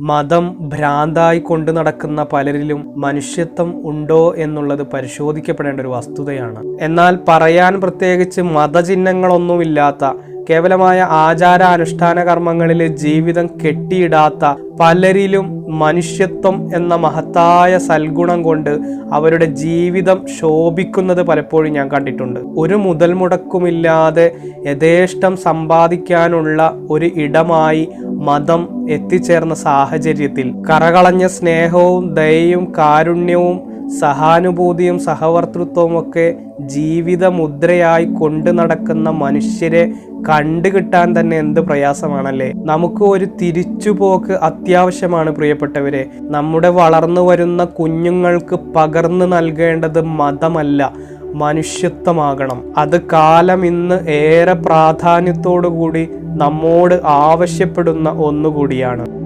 മതം ഭ്രാന്തായി കൊണ്ടു നടക്കുന്ന പലരിലും മനുഷ്യത്വം ഉണ്ടോ എന്നുള്ളത് പരിശോധിക്കപ്പെടേണ്ട ഒരു വസ്തുതയാണ്. എന്നാൽ പറയാൻ പ്രത്യേകിച്ച് മതചിഹ്നങ്ങളൊന്നുമില്ലാത്ത കേവലമായ ആചാര അനുഷ്ഠാന കർമ്മങ്ങളിൽ ജീവിതം കെട്ടിയിടാത്ത പലരിലും മനുഷ്യത്വം എന്ന മഹത്തായ സൽഗുണം കൊണ്ട് അവരുടെ ജീവിതം ശോഭിക്കുന്നത് പലപ്പോഴും ഞാൻ കണ്ടിട്ടുണ്ട്. ഒരു മുതൽ മുടക്കുമില്ലാതെ യഥേഷ്ടം സമ്പാദിക്കാനുള്ള ഒരു ഇടമായി മതം എത്തിച്ചേർന്ന സാഹചര്യത്തിൽ കറകളഞ്ഞ സ്നേഹവും ദയയും കാരുണ്യവും സഹാനുഭൂതിയും സഹവർത്തൃത്വവും ഒക്കെ ജീവിത മുദ്രയായി കൊണ്ടു നടക്കുന്ന മനുഷ്യരെ കണ്ടുകിട്ടാൻ തന്നെ എന്ത് പ്രയാസമാണല്ലേ? നമുക്ക് ഒരു തിരിച്ചുപോക്ക് അത്യാവശ്യമാണ് പ്രിയപ്പെട്ടവരെ. നമ്മുടെ വളർന്നു വരുന്ന കുഞ്ഞുങ്ങൾക്ക് പകർന്നു നൽകേണ്ടത് മതമല്ല മനുഷ്യത്വമാകണം. അത് കാലം ഇന്ന് ഏറെ പ്രാധാന്യത്തോടു കൂടി നമ്മോട് ആവശ്യപ്പെടുന്ന ഒന്നുകൂടിയാണ്.